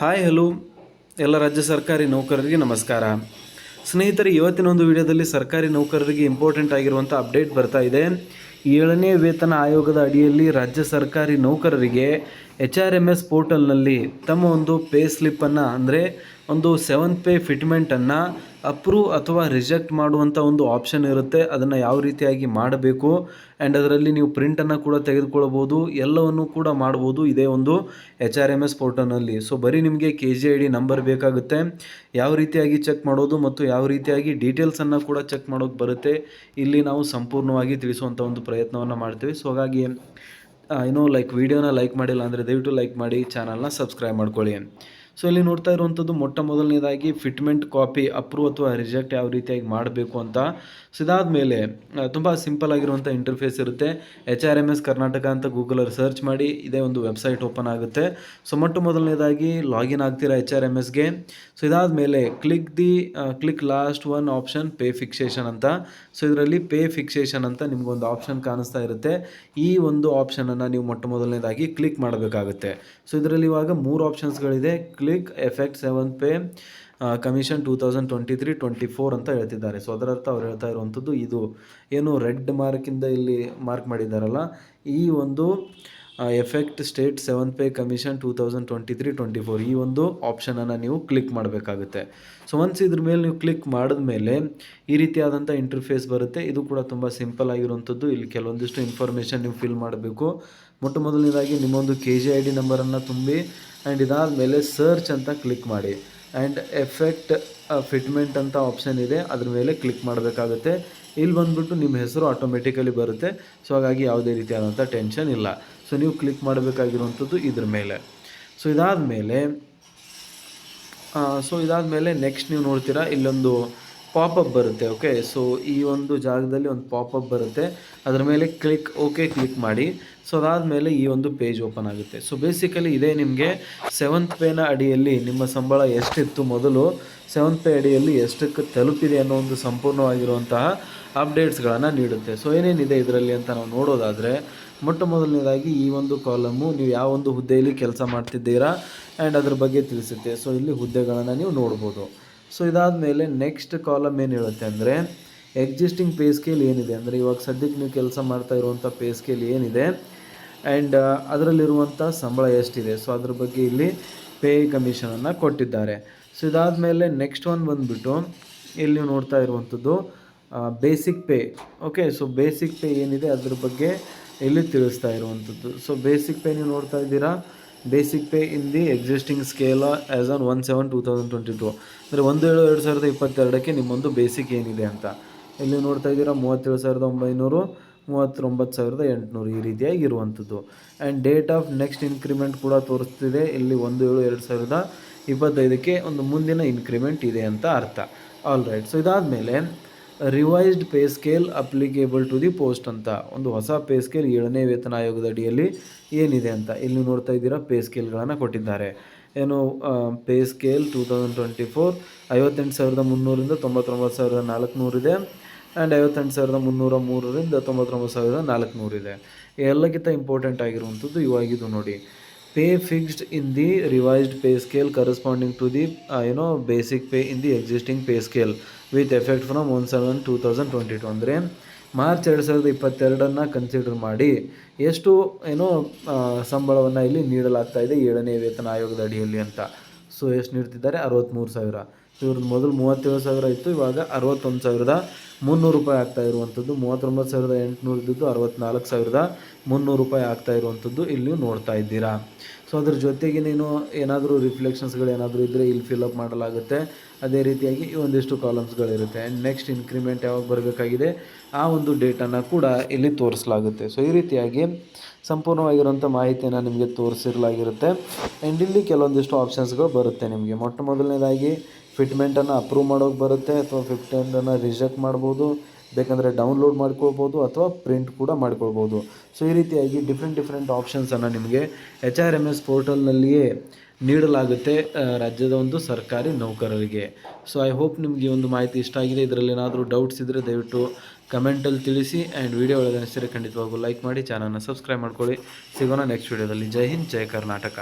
Hi, hello. ಎಲ್ಲ ರಾಜ್ಯ ಸರ್ಕಾರಿ ನೌಕರರಿಗೆ ನಮಸ್ಕಾರ. ಸ್ನೇಹಿತರೆ, ಇವತ್ತಿನ ಒಂದು ವಿಡಿಯೋದಲ್ಲಿ ಸರ್ಕಾರಿ ನೌಕರರಿಗೆ ಇಂಪಾರ್ಟೆಂಟ್ ಆಗಿರುವಂಥ ಅಪ್ಡೇಟ್ ಬರ್ತಾ ಇದೆ. ಏಳನೇ ವೇತನ ಆಯೋಗದ ಅಡಿಯಲ್ಲಿ ರಾಜ್ಯ ಸರ್ಕಾರಿ ನೌಕರರಿಗೆ ಎಚ್ ಆರ್ ಎಂ ಎಸ್ ಪೋರ್ಟಲ್ನಲ್ಲಿ ತಮ್ಮ ಒಂದು ಪೇ ಸ್ಲಿಪ್ಪನ್ನು ಅಂದರೆ ಒಂದು ಸೆವೆಂತ್ ಪೇ ಫಿಟ್ಮೆಂಟನ್ನು ಅಪ್ರೂವ್ ಅಥವಾ ರಿಜೆಕ್ಟ್ ಮಾಡುವಂಥ ಒಂದು ಆಪ್ಷನ್ ಇರುತ್ತೆ. ಅದನ್ನು ಯಾವ ರೀತಿಯಾಗಿ ಮಾಡಬೇಕು ಆ್ಯಂಡ್ ಅದರಲ್ಲಿ ನೀವು ಪ್ರಿಂಟನ್ನು ಕೂಡ ತೆಗೆದುಕೊಳ್ಬೋದು ಎಲ್ಲವನ್ನು ಕೂಡ ಮಾಡ್ಬೋದು ಇದೇ ಒಂದು ಎಚ್ ಆರ್ ಎಂ ಎಸ್ ಪೋರ್ಟಲ್ನಲ್ಲಿ ಸೊ ಬರೀ ನಿಮಗೆ K G I D number ಬೇಕಾಗುತ್ತೆ. ಯಾವ ರೀತಿಯಾಗಿ ಚೆಕ್ ಮಾಡೋದು ಮತ್ತು ಯಾವ ರೀತಿಯಾಗಿ ಡೀಟೇಲ್ಸನ್ನು ಕೂಡ ಚೆಕ್ ಮಾಡೋಕ್ಕೆ ಬರುತ್ತೆ. ಇಲ್ಲಿ ನಾವು ಸಂಪೂರ್ಣವಾಗಿ ತಿಳಿಸುವಂಥ ಒಂದು ಪ್ರಯತ್ನವನ್ನು ಮಾಡ್ತೀವಿ. ಸೊ ಹಾಗಾಗಿ ಏನೋ ಲೈಕ್ ವೀಡಿಯೋನ ಲೈಕ್ ಮಾಡಿಲ್ಲ ಅಂದರೆ ದಯವಿಟ್ಟು ಲೈಕ್ ಮಾಡಿ. ಚಾನಲ್ನ ಸಬ್ಸ್ಕ್ರೈಬ್ ಮಾಡ್ಕೊಳ್ಳಿ. ಸೊ ಇಲ್ಲಿ ನೋಡ್ತಾ ಇರುವಂಥದ್ದು ಮೊಟ್ಟ ಮೊದಲನೇದಾಗಿ ಫಿಟ್ಮೆಂಟ್ ಕಾಪಿ ಅಪ್ರೂವ್ ಅಥವಾ ರಿಜೆಕ್ಟ್ ಯಾವ ರೀತಿಯಾಗಿ ಮಾಡಬೇಕು ಅಂತ. ಸೊ ಇದಾದ ಮೇಲೆ ತುಂಬ ಸಿಂಪಲ್ ಆಗಿರುವಂಥ ಇಂಟರ್ಫೇಸ್ ಇರುತ್ತೆ. H R M S Karnataka ಅಂತ ಗೂಗಲಲ್ಲಿ ಸರ್ಚ್ ಮಾಡಿ ಇದೇ ಒಂದು ವೆಬ್ಸೈಟ್ ಓಪನ್ ಆಗುತ್ತೆ. ಸೊ ಮೊಟ್ಟ ಮೊದಲನೇದಾಗಿ ಲಾಗಿನ್ ಆಗ್ತೀರಾ ಎಚ್ ಆರ್ ಎಂ ಎಸ್ಗೆ ಸೊ ಇದಾದ ಮೇಲೆ click the click last one option pay fixation ಅಂತ. ಸೊ ಇದರಲ್ಲಿ ಪೇ ಫಿಕ್ಸೇಷನ್ ಅಂತ ನಿಮಗೊಂದು ಆಪ್ಷನ್ ಕಾಣಿಸ್ತಾ ಇರುತ್ತೆ. ಈ ಒಂದು ಆಪ್ಷನನ್ನು ನೀವು ಮೊಟ್ಟ ಮೊದಲನೇದಾಗಿ ಕ್ಲಿಕ್ ಮಾಡಬೇಕಾಗುತ್ತೆ. ಸೊ ಇದರಲ್ಲಿ ಇವಾಗ ಮೂರು ಆಪ್ಷನ್ಸ್ಗಳಿದೆ click effect seven pay commission two thousand twenty three twenty four ಅಂತ ಹೇಳ್ತಿದ್ದಾರೆ. ಸೊ ಅದರರ್ಥ ಅವ್ರು ಹೇಳ್ತಾ ಇರುವಂಥದ್ದು ಇದು. ಏನು ರೆಡ್ ಮಾರ್ಕಿಂದ ಇಲ್ಲಿ ಮಾರ್ಕ್ ಮಾಡಿದ್ದಾರಲ್ಲ ಈ ಒಂದು effect state seven pay commission two thousand twenty three twenty four ಈ ಒಂದು ಆಪ್ಷನನ್ನು ನೀವು ಕ್ಲಿಕ್ ಮಾಡಬೇಕಾಗುತ್ತೆ. ಸೊ ಒನ್ಸ್ ಇದ್ರ ಮೇಲೆ ನೀವು ಕ್ಲಿಕ್ ಮಾಡಿದ ಮೇಲೆ ಈ ರೀತಿಯಾದಂಥ ಇಂಟರ್ಫೇಸ್ ಬರುತ್ತೆ. ಇದು ಕೂಡ ತುಂಬ ಸಿಂಪಲ್ ಆಗಿರುವಂಥದ್ದು. ಇಲ್ಲಿ ಕೆಲವೊಂದಿಷ್ಟು ಇನ್ಫಾರ್ಮೇಷನ್ ನೀವು ಫಿಲ್ ಮಾಡಬೇಕು. ಮೊಟ್ಟ ಮೊದಲನೇದಾಗಿ ನಿಮ್ಮೊಂದು ಕೆ ಜಿ ಐ ಡಿ ನಂಬರನ್ನು ತುಂಬಿ ಆ್ಯಂಡ್ ಇದಾದ ಮೇಲೆ ಸರ್ಚ್ ಅಂತ ಕ್ಲಿಕ್ ಮಾಡಿ. ಆ್ಯಂಡ್ ಎಫೆಕ್ಟ್ ಫಿಟ್ಮೆಂಟ್ ಅಂತ ಆಪ್ಷನ್ ಇದೆ. ಅದ್ರ ಮೇಲೆ ಕ್ಲಿಕ್ ಮಾಡಬೇಕಾಗುತ್ತೆ. ಇಲ್ಲಿ ಬಂದುಬಿಟ್ಟು ನಿಮ್ಮ ಹೆಸರು ಆಟೋಮೆಟಿಕಲಿ ಬರುತ್ತೆ. ಸೊ ಹಾಗಾಗಿ ಯಾವುದೇ ರೀತಿಯಾದಂಥ ಟೆನ್ಷನ್ ಇಲ್ಲ. ಸೊ ನೀವು ಕ್ಲಿಕ್ ಮಾಡಬೇಕಾಗಿರುವಂಥದ್ದು ಇದ್ರ ಮೇಲೆ. ಸೊ ಇದಾದ ಮೇಲೆ ಸೊ ಇದಾದ ಮೇಲೆ ನೆಕ್ಸ್ಟ್ ನೀವು ನೋಡ್ತೀರಾ, ಇಲ್ಲೊಂದು ಪಾಪಪ್ ಬರುತ್ತೆ ಓಕೆ ಸೊ ಈ ಒಂದು ಜಾಗದಲ್ಲಿ ಒಂದು ಪಾಪಪ್ ಬರುತ್ತೆ. ಅದರ ಮೇಲೆ ಕ್ಲಿಕ್ ಓಕೆ ಕ್ಲಿಕ್ ಮಾಡಿ. ಸೊ ಅದಾದಮೇಲೆ ಈ ಒಂದು ಪೇಜ್ ಓಪನ್ ಆಗುತ್ತೆ. ಸೊ ಬೇಸಿಕಲಿ ಇದೇ ನಿಮಗೆ ಸೆವೆಂತ್ ಪೇನ ಅಡಿಯಲ್ಲಿ ನಿಮ್ಮ ಸಂಬಳ ಎಷ್ಟಿತ್ತು ಮೊದಲು ಸೆವೆಂತ್ ಪೇ ಅಡಿಯಲ್ಲಿ ಎಷ್ಟಕ್ಕೆ ತಲುಪಿದೆ ಅನ್ನೋ ಒಂದು ಸಂಪೂರ್ಣವಾಗಿರುವಂತಹ ಅಪ್ಡೇಟ್ಸ್ಗಳನ್ನು ನೀಡುತ್ತೆ. ಸೊ ಏನೇನಿದೆ ಇದರಲ್ಲಿ ಅಂತ ನಾವು ನೋಡೋದಾದರೆ, ಮೊಟ್ಟ ಮೊದಲನೇದಾಗಿ ಈ ಒಂದು ಕಾಲಮು ನೀವು ಯಾವ ಒಂದು ಹುದ್ದೆಯಲ್ಲಿ ಕೆಲಸ ಮಾಡ್ತಿದ್ದೀರಾ? ಆ್ಯಂಡ್ ಅದ್ರ ಬಗ್ಗೆ ತಿಳಿಸುತ್ತೆ. ಸೊ ಇಲ್ಲಿ ಹುದ್ದೆಗಳನ್ನು ನೀವು ನೋಡ್ಬೋದು. ಸೊ ಇದಾದ ಮೇಲೆ ನೆಕ್ಸ್ಟ್ ಕಾಲಮ್ ಏನು ಹೇಳುತ್ತೆ ಅಂದರೆ ಎಕ್ಸಿಸ್ಟಿಂಗ್ ಪೇ ಸ್ಕೇಲ್ ಏನಿದೆ ಅಂದರೆ, ಇವಾಗ ಸದ್ಯಕ್ಕೆ ನೀವು ಕೆಲಸ ಮಾಡ್ತಾ ಇರುವಂಥ ಪೇ ಸ್ಕೇಲ್ ಏನಿದೆ ಆ್ಯಂಡ್ ಅದರಲ್ಲಿರುವಂಥ ಸಂಬಳ ಎಷ್ಟಿದೆ? ಸೊ ಅದ್ರ ಬಗ್ಗೆ ಇಲ್ಲಿ ಪೇ ಕಮಿಷನನ್ನು ಕೊಟ್ಟಿದ್ದಾರೆ. ಸೊ ಇದಾದ ಮೇಲೆ ನೆಕ್ಸ್ಟ್ ಒನ್ ಬಂದುಬಿಟ್ಟು, ಇಲ್ಲಿ ನೀವು ನೋಡ್ತಾ ಇರುವಂಥದ್ದು basic pay okay so basic pay ಏನಿದೆ, ಅದ್ರ ಬಗ್ಗೆ ಇಲ್ಲಿ ತಿಳಿಸ್ತಾ ಇರುವಂಥದ್ದು ಸೊ ಬೇಸಿಕ್ ಪೇ ನೀವು ನೋಡ್ತಾ ಇದ್ದೀರಾ? Basic pay in the existing scale as on one seven two thousand twenty two ಅಂದರೆ ಒಂದು ಏಳು ಎರಡು ಸಾವಿರದ ಇಪ್ಪತ್ತೆರಡಕ್ಕೆ ನಿಮ್ಮೊಂದು ಬೇಸಿಕ್ ಏನಿದೆ ಅಂತ. ಇಲ್ಲಿ ನೋಡ್ತಾ ಇದ್ದೀರಾ, ಮೂವತ್ತೇಳು ಸಾವಿರದ ಒಂಬೈನೂರು, ಮೂವತ್ತೊಂಬತ್ತು ಸಾವಿರದ ಎಂಟುನೂರು ಈ ರೀತಿಯಾಗಿ ಇರುವಂಥದ್ದು and date of next increment ಕೂಡ ತೋರಿಸ್ತಿದೆ. ಇಲ್ಲಿ ಒಂದು ಏಳು ಎರಡು ಸಾವಿರದ ಇಪ್ಪತ್ತೈದಕ್ಕೆ ಒಂದು ಮುಂದಿನ ಇನ್ಕ್ರಿಮೆಂಟ್ ಇದೆ ಅಂತ ಅರ್ಥ. ಆಲ್ ರೈಟ್ ಸೊ ಇದಾದಮೇಲೆ revised pay scale applicable to the post ಅಂತ. ಒಂದು ಹೊಸ ಪೇ ಸ್ಕೇಲ್ ಏಳನೇ ವೇತನ ಆಯೋಗದ ಅಡಿಯಲ್ಲಿ ಏನಿದೆ ಅಂತ. ಇಲ್ಲಿ ನೋಡ್ತಾ ಇದ್ದೀರಾ ಪೇ ಸ್ಕೇಲ್ಗಳನ್ನು ಕೊಟ್ಟಿದ್ದಾರೆ. ಏನು pay scale two thousand twenty four ಐವತ್ತೆಂಟು ಸಾವಿರದ ಮುನ್ನೂರಿಂದ ತೊಂಬತ್ತೊಂಬತ್ತು ಸಾವಿರದ ನಾಲ್ಕುನೂರಿದೆ ಆ್ಯಂಡ್ ಐವತ್ತೆಂಟು ಸಾವಿರದ ಮುನ್ನೂರ ಮೂರರಿಂದ ತೊಂಬತ್ತೊಂಬತ್ತು ಸಾವಿರದ ನಾಲ್ಕುನೂರಿದೆ ಎಲ್ಲಕ್ಕಿಂತ ಇಂಪಾರ್ಟೆಂಟ್ ಆಗಿರುವಂಥದ್ದು ಇವಾಗಿದು ನೋಡಿ. Pay fixed in the revised pay scale corresponding to the ಏನೋ basic pay in the existing pay scale with effect from one seven two thousand twenty two ಅಂದರೆ ಮಾರ್ಚ್ ಎರಡು ಸಾವಿರದ ಇಪ್ಪತ್ತೆರಡನ್ನು ಕನ್ಸಿಡರ್ ಮಾಡಿ ಎಷ್ಟು ಏನೋ ಸಂಬಳವನ್ನು ಇಲ್ಲಿ ನೀಡಲಾಗ್ತಾ ಇದೆ ಏಳನೇ ವೇತನ ಆಯೋಗದ ಅಡಿಯಲ್ಲಿ ಅಂತ. ಸೊ ಎಷ್ಟು ನೀಡ್ತಿದ್ದಾರೆ? ಅರವತ್ತ್ಮೂರು ಸಾವಿರ. ಇವ್ರದ್ದು ಮೊದಲು ಮೂವತ್ತೇಳು ಸಾವಿರ ಇತ್ತು, ಇವಾಗ ಅರವತ್ತೊಂದು ಸಾವಿರದ ಮುನ್ನೂರು ರೂಪಾಯಿ ಆಗ್ತಾ ಇರುವಂಥದ್ದು. ಮೂವತ್ತೊಂಬತ್ತು ಸಾವಿರದ ಎಂಟುನೂರು ಇದ್ದಿದ್ದು ಅರವತ್ತ್ನಾಲ್ಕು ಸಾವಿರದ ಮುನ್ನೂರು ರೂಪಾಯಿ ಆಗ್ತಾ ಇರುವಂಥದ್ದು ಇಲ್ಲಿ ನೋಡ್ತಾ ಇದ್ದೀರಾ. ಸೊ ಅದ್ರ ಜೊತೆಗೆ ನೀನು ಏನಾದರೂ ರಿಫ್ಲೆಕ್ಷನ್ಸ್ಗಳು ಏನಾದರೂ ಇದ್ದರೆ ಇಲ್ಲಿ ಫಿಲಪ್ ಮಾಡಲಾಗುತ್ತೆ. ಅದೇ ರೀತಿಯಾಗಿ ಈ ಒಂದಿಷ್ಟು ಕಾಲಮ್ಸ್ಗಳಿರುತ್ತೆ ಆ್ಯಂಡ್ ನೆಕ್ಸ್ಟ್ ಇನ್ಕ್ರಿಮೆಂಟ್ ಯಾವಾಗ ಬರಬೇಕಾಗಿದೆ? ಆ ಒಂದು ಡೇಟನ್ನು ಕೂಡ ಇಲ್ಲಿ ತೋರಿಸಲಾಗುತ್ತೆ. ಸೊ ಈ ರೀತಿಯಾಗಿ ಸಂಪೂರ್ಣವಾಗಿರುವಂಥ ಮಾಹಿತಿಯನ್ನು ನಿಮಗೆ ತೋರಿಸಿರಲಾಗಿರುತ್ತೆ. ಆ್ಯಂಡ್ ಇಲ್ಲಿ ಕೆಲವೊಂದಿಷ್ಟು ಆಪ್ಷನ್ಸ್ಗಳು ಬರುತ್ತೆ ನಿಮಗೆ. ಮೊಟ್ಟ ಮೊದಲನೇದಾಗಿ ಫಿಟ್ಮೆಂಟನ್ನು ಅಪ್ರೂವ್ ಮಾಡೋಕೆ ಬರುತ್ತೆ ಅಥವಾ ಫಿಟ್ಮೆಂಟನ್ನು ರಿಜೆಕ್ಟ್ ಮಾಡ್ಬೋದು, ಬೇಕಂದರೆ ಡೌನ್ಲೋಡ್ ಮಾಡ್ಕೊಳ್ಬೋದು ಅಥವಾ ಪ್ರಿಂಟ್ ಕೂಡ ಮಾಡ್ಕೊಳ್ಬೋದು. ಸೊ ಈ ರೀತಿಯಾಗಿ ಡಿಫ್ರೆಂಟ್ ಡಿಫ್ರೆಂಟ್ ಆಪ್ಷನ್ಸನ್ನು ನಿಮಗೆ ಎಚ್ ಆರ್ ಎಂ ಎಸ್ ಪೋರ್ಟಲ್ನಲ್ಲಿಯೇ ನೀಡಲಾಗುತ್ತೆ ರಾಜ್ಯದ ಒಂದು ಸರ್ಕಾರಿ ನೌಕರರಿಗೆ. ಸೊ ಐ ಹೋಪ್ ನಿಮಗೆ ಒಂದು ಮಾಹಿತಿ ಇಷ್ಟ ಆಗಿದೆ. ಇದರಲ್ಲಿ ಏನಾದರೂ ಡೌಟ್ಸ್ ಇದ್ದರೆ ದಯವಿಟ್ಟು ಕಮೆಂಟಲ್ಲಿ ತಿಳಿಸಿ ಆ್ಯಂಡ್ ವಿಡಿಯೋ ಒಳಗೆ ಅನಿಸಿದರೆ ಖಂಡಿತವಾಗೂ ಲೈಕ್ ಮಾಡಿ ಚಾನಲ್ನ ಸಬ್ಸ್ಕ್ರೈಬ್ ಮಾಡ್ಕೊಳ್ಳಿ. ಸಿಗೋಣ ನೆಕ್ಸ್ಟ್ ವಿಡಿಯೋದಲ್ಲಿ ಜೈ ಹಿಂದ್, ಜೈ ಕರ್ನಾಟಕ.